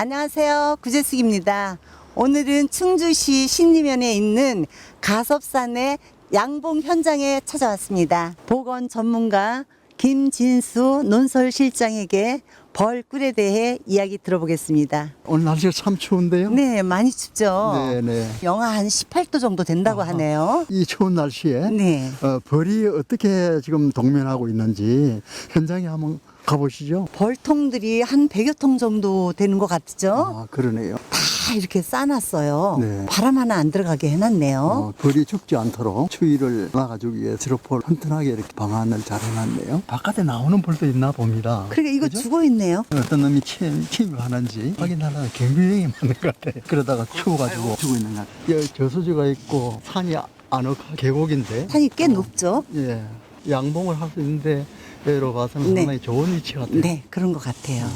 안녕하세요. 구재숙입니다. 오늘은 충주시 신리면에 있는 가섭산의 양봉 현장에 찾아왔습니다. 보건 전문가 김진수 논설실장에게 벌꿀에 대해 이야기 들어보겠습니다. 오늘 날씨가 참 추운데요. 네, 많이 춥죠? 네, 네. 영하 한 18도 정도 된다고 아하. 하네요. 이 추운 날씨에 네. 어, 벌이 어떻게 지금 동면하고 있는지 현장에 한번 가보시죠. 벌통들이 한 100여 통 정도 되는 것 같죠? 아, 그러네요. 다 이렇게 싸놨어요. 네. 바람 하나 안 들어가게 해놨네요. 어, 벌이 죽지 않도록 추위를 막아주기 위해 스로폴 튼튼하게 이렇게 방안을 잘 해놨네요. 바깥에 나오는 벌도 있나 봅니다. 그러니까 이거 그죠? 죽어 있네요. 어떤 놈이 침, 침입 하는지 확인하려면 경비행이 맞는 것 같아. 그러다가 추워가지고 죽고 있는 것 같아. 여기 저수지가 있고 산이 아늑한 계곡인데. 산이 꽤 높죠? 예. 양봉을 할 수 있는데 여기로 봐서는 네. 상당히 좋은 위치 같아요. 네, 그런 것 같아요.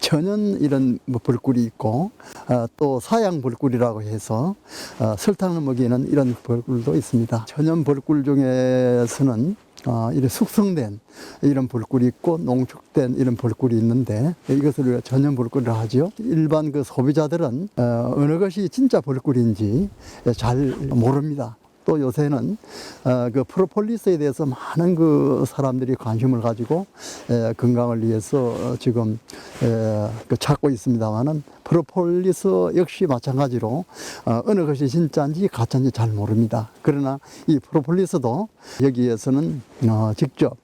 천연 이런 뭐 벌꿀이 있고 어, 또 사양 벌꿀이라고 해서 어, 설탕을 먹이는 이런 벌꿀도 있습니다. 천연 벌꿀 중에서는 어, 이런 숙성된 이런 벌꿀이 있고 농축된 이런 벌꿀이 있는데 이것을 우리가 천연 벌꿀이라 하죠. 일반 그 소비자들은 어, 어느 것이 진짜 벌꿀인지 잘 모릅니다. 또 요새는 어, 그 프로폴리스에 대해서 많은 그 사람들이 관심을 가지고 에, 건강을 위해서 어, 지금 에, 그 찾고 있습니다만은 프로폴리스 역시 마찬가지로 어, 어느 것이 진짜인지 가짜인지 잘 모릅니다. 그러나 이 프로폴리스도 여기에서는 어, 직접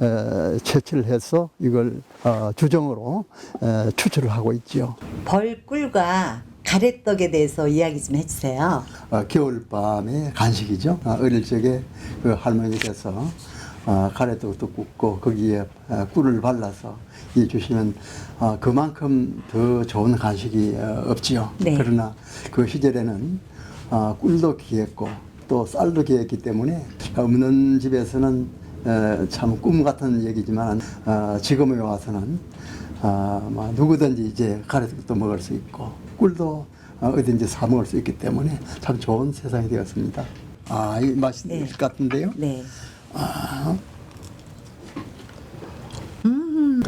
에, 채취를 해서 이걸 어, 주정으로 에, 추출을 하고 있지요. 벌꿀과 가래떡에 대해서 이야기 좀 해주세요. 어, 겨울밤의 간식이죠. 어, 어릴 적에 그 할머니께서 어, 가래떡도 굽고 거기에 어, 꿀을 발라서 이 주시면 어, 그만큼 더 좋은 간식이 어, 없지요. 네. 그러나 그 시절에는 어, 꿀도 귀했고 또 쌀도 귀했기 때문에 없는 집에서는 어, 참꿈 같은 얘기지만 어, 지금에 와서는 어, 뭐 누구든지 이제 가래떡도 먹을 수 있고 꿀도 어, 어딘지 사 먹을 수 있기 때문에 참 좋은 세상이 되었습니다. 아, 이 맛있을 네. 것 같은데요? 네.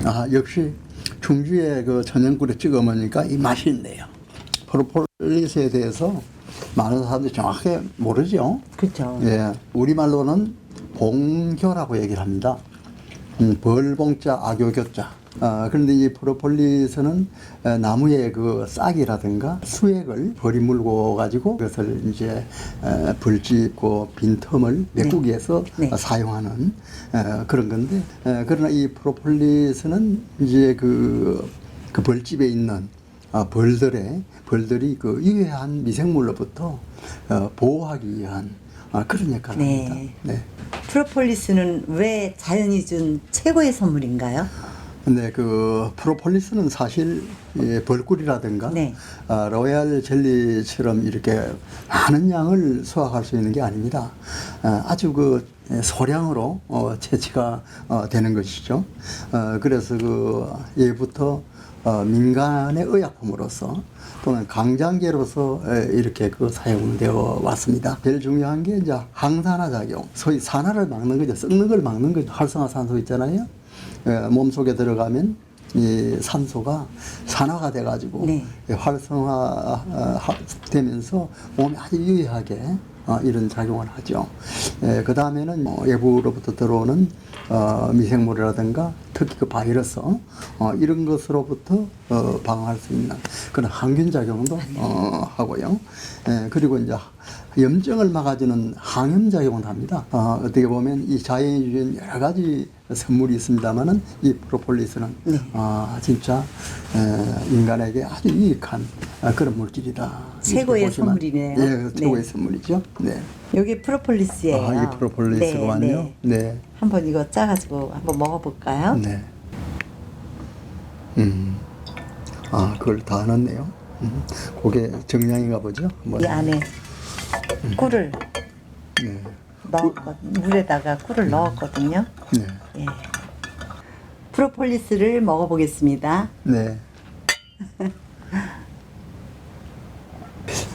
아, 역시 충주에 그 천연꿀에 찍어 먹으니까 이 맛이 있네요. 프로폴리스에 대해서 많은 사람들이 정확하게 모르죠. 그렇죠. 예, 우리말로는 봉교라고 얘기를 합니다. 음, 벌봉자, 악교교자. 아, 그런데 이 프로폴리스는 에, 나무의 그 싹이라든가 수액을 벌이 물고 가지고 그것을 이제 에, 벌집고 빈틈을 메꾸기 위해서 네. 어, 사용하는 에, 그런 건데 에, 그러나 이 프로폴리스는 이제 그, 그 벌집에 있는 아, 벌들의 벌들이 그 유해한 미생물로부터 어, 보호하기 위한 아, 그런 역할을 네. 합니다. 네. 프로폴리스는 왜 자연이 준 최고의 선물인가요? 근데 그 프로폴리스는 사실 예, 벌꿀이라든가 네. 아, 로얄 젤리처럼 이렇게 많은 양을 수확할 수 있는 게 아닙니다. 아, 아주 그 소량으로 어, 채취가 어, 되는 것이죠. 어, 그래서 그 예부터 어, 민간의 의약품으로서 또는 강장제로서 에, 이렇게 그 사용되어 왔습니다. 제일 중요한 게 이제 항산화 작용, 소위 산화를 막는 거죠. 썩는 걸 막는 거죠. 활성화 산소 있잖아요. 에, 몸 속에 들어가면 이 산소가 산화가 돼가지고 네. 활성화되면서 몸이 아주 유의하게 어, 이런 작용을 하죠. 그 다음에는 외부로부터 들어오는 어, 미생물이라든가 특히 그 바이러스 어, 이런 것으로부터 어, 방어할 수 있는 그런 항균 작용도 어, 하고요. 예, 그리고 이제 염증을 막아주는 항염 작용을 합니다. 어, 어떻게 보면 이 자연이 주는 여러 가지 선물이 있습니다만은 이 프로폴리스는 네. 아, 진짜 에, 인간에게 아주 유익한 아, 그런 물질이다. 최고의 보시면- 선물이네요. 예, 최고의 네. 선물이죠. 네. 여기 프로폴리스예요. 아, 이 프로폴리스구만요. 네, 네. 네. 한번 이거 짜가지고 한번 먹어볼까요? 네. 음. 아, 그걸 다 넣었네요. 음. 그게 정량인가 보죠? 한번. 이 안에 꿀을 네. 넣었거 물에다가 꿀을 넣었거든요. 네. 예. 프로폴리스를 먹어보겠습니다. 네.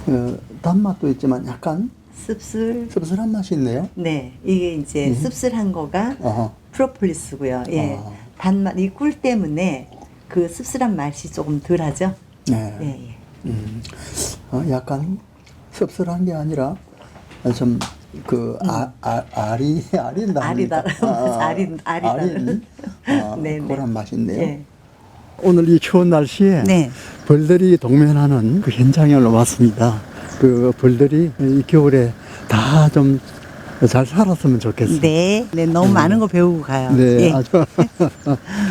어, 단맛도 있지만 약간 씁쓸. 씁쓸한 맛이 있네요. 네, 이게 이제 씁쓸한 거가 어허. 프로폴리스고요. 예, 아. 단맛 이 꿀 때문에 그 씁쓸한 맛이 조금 덜하죠. 네. 예, 예. 음, 어, 약간 씁쓸한 게 아니라 좀그 아, 아, 알이 알이 나 알이다. 알이- 알이 나는. 아, 네, 네. 그런 맛인데요. 예. 오늘 이 추운 날씨에 네. 벌들이 동면하는 그 현장에 왔습니다. 그 벌들이 이 겨울에 다 좀 잘 살았으면 좋겠어요. 네. 네, 너무 많은 거 배우고 가요. 네, 예. 아주